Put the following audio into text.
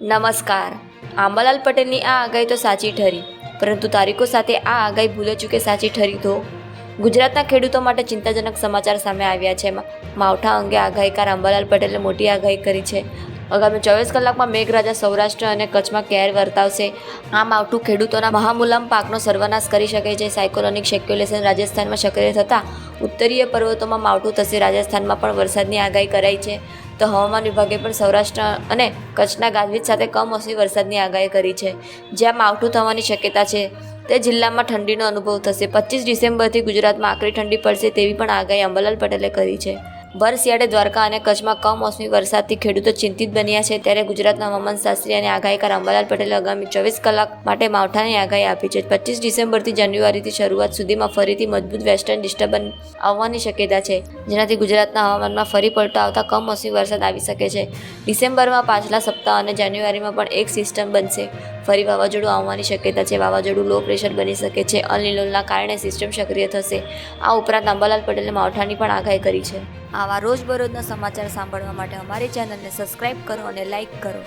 નમસ્કાર. આંબાલાલ પટેલની આ આગાહી તો સાચી ઠરી, પરંતુ તારીખો સાથે આ આગાહી ભૂલે ચૂકે સાચી ઠરી તો? ગુજરાતના ખેડૂતો માટે ચિંતાજનક સમાચાર સામે આવ્યા છે માવઠા અંગે આગાહીકાર આંબાલાલ પટેલે મોટી આગાહી કરી છે. આગામી ચોવીસ કલાકમાં મેઘરાજા સૌરાષ્ટ્ર અને કચ્છમાં કેર વર્તાવશે. આ માવઠું ખેડૂતોના મહામુલામ પાકનો સર્વનાશ કરી શકે છે. સાયકોલોનિક સેક્યુલેશન રાજસ્થાનમાં સક્રિય થતાં ઉત્તરીય પર્વતોમાં માવઠું થશે. રાજસ્થાનમાં પણ વરસાદની આગાહી કરાઈ છે. તો હવામાન વિભાગે પણ સૌરાષ્ટ્ર અને કચ્છના ગાજવીજ સાથે કમોસમી વરસાદની આગાહી કરી છે. જ્યાં માવઠું થવાની શક્યતા છે, તે જિલ્લામાં ઠંડીનો અનુભવ થશે. પચીસ ડિસેમ્બરથી ગુજરાતમાં આકરી ઠંડી પડશે તેવી પણ આગાહી અંબાલાલ પટેલે કરી છે. ભર શિયાળે દ્વારકા અને કચ્છમાં કમોસમી વરસાદથી ખેડૂતો ચિંતિત બન્યા છે. ત્યારે ગુજરાતના હવામાન શાસ્ત્રી અને આગાહીકાર અંબાલાલ પટેલે આગામી ચોવીસ કલાક માટે માવઠાની આગાહી આપી છે. પચીસ ડિસેમ્બરથી જાન્યુઆરીથી શરૂઆત સુધીમાં ફરીથી મજબૂત વેસ્ટર્ન ડિસ્ટર્બન્સ આવવાની શક્યતા છે, જેનાથી ગુજરાતના હવામાનમાં ફરી પલટો આવતા કમોસમી વરસાદ આવી શકે છે. ડિસેમ્બરમાં પાછલા સપ્તાહ અને જાન્યુઆરીમાં પણ એક સિસ્ટમ બનશે. ફરી વાવાઝોડું આવવાની શક્યતા છે. વાવાઝોડું લો પ્રેશર બની શકે છે. અનિલોલના કારણે સિસ્ટમ સક્રિય થશે. આ ઉપરાંત અંબાલાલ પટેલે માવઠાની પણ આગાહી કરી છે. આવા રોજબરોજના સમાચાર સાંભળવા માટે અમારી ચેનલને સબસ્ક્રાઈબ કરો અને લાઇક કરો.